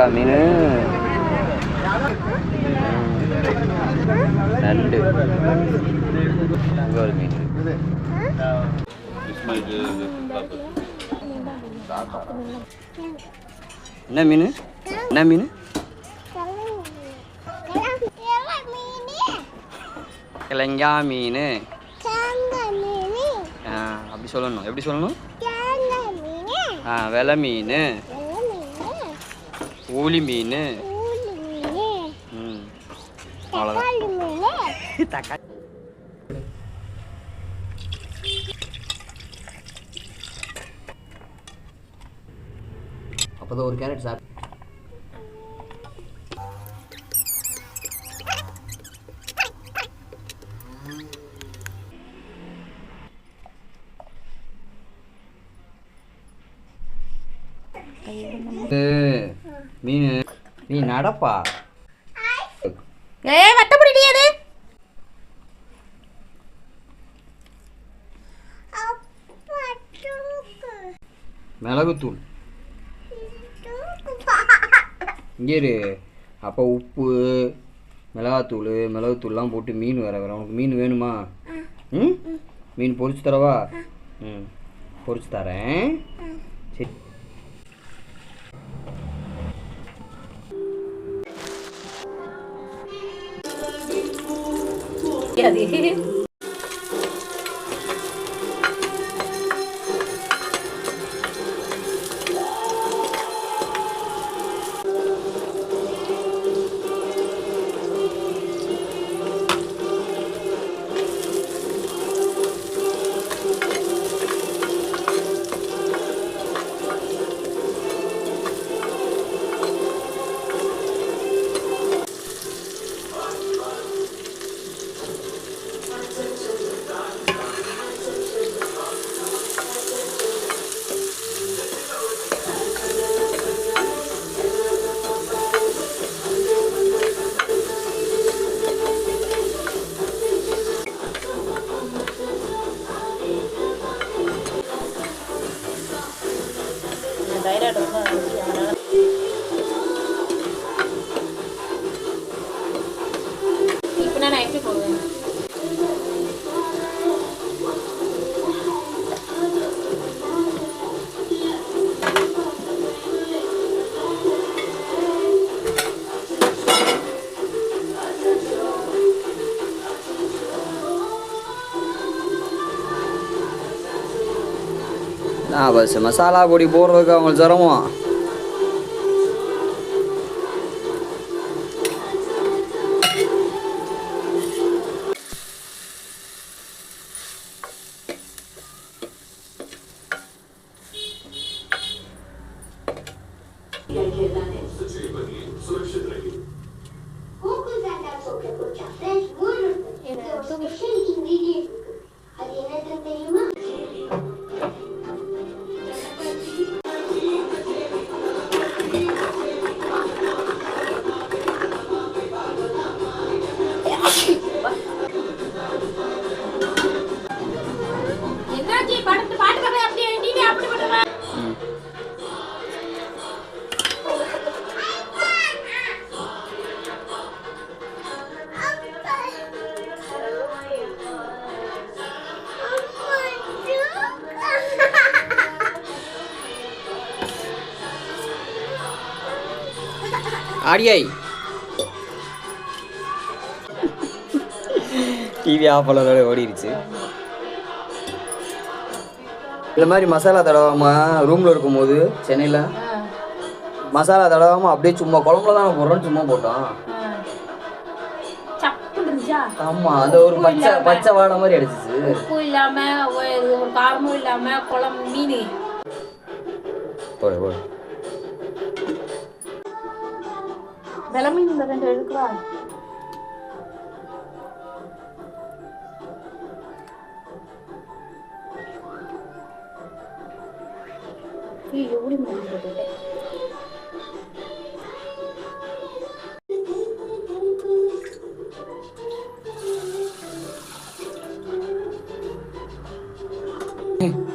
இருக்கா மீன் நண்டு. ஒரு மீன். என்ன மீன்? என்ன மீன்? கிழங்கா மீன். ஆ, அப்படி சொல்லணும். எப்படி சொல்லணும்? ஆ வெலை மீன். ஊளி மீன். தக்காளி அப்போதான் ஒரு கேரட் சாப்பிட்டு மீன் நீ நடப்பா ஏ வட்டப்படி அது? மிளகுத்தூள். இங்கே இரு. அப்போ உப்பு மிளகாத்தூள் மிளகுத்தூள்லாம் போட்டு மீன் வேற வேற. உனக்கு மீன் வேணுமா? ம்? மீன் பொரிச்சு தரவா? ம். பொரிச்சு தரேன். சரி. அது தைராய்டு நான் பஸ் மசாலா பொடி போடுறதுக்கு அவங்களுக்கு சிரமம். அது ஆடியாய் டிவி ஆஃப் பண்ணதோட ஓடிடுச்சு இந்த மாதிரி மசாலா தடவாமல் ரூமில் இருக்கும்போது சென்னையில் மசாலா தடவாமல் அப்படியே சும்மா குழம்புல தான் போடுறோன்னு சும்மா போட்டோம். ஆமாம் அந்த ஒரு பச்சை பச்சை வாடை மாதிரி அடிச்சிச்சு. உப்பு இல்லாம ஒரு காரமும் இல்லாம குழம்பு மீன். போடு போடு. விளம்பின்னு ரெண்டு எடுக்கிறா ഈ ജോലി നോക്കുന്നത് Mm-hmm.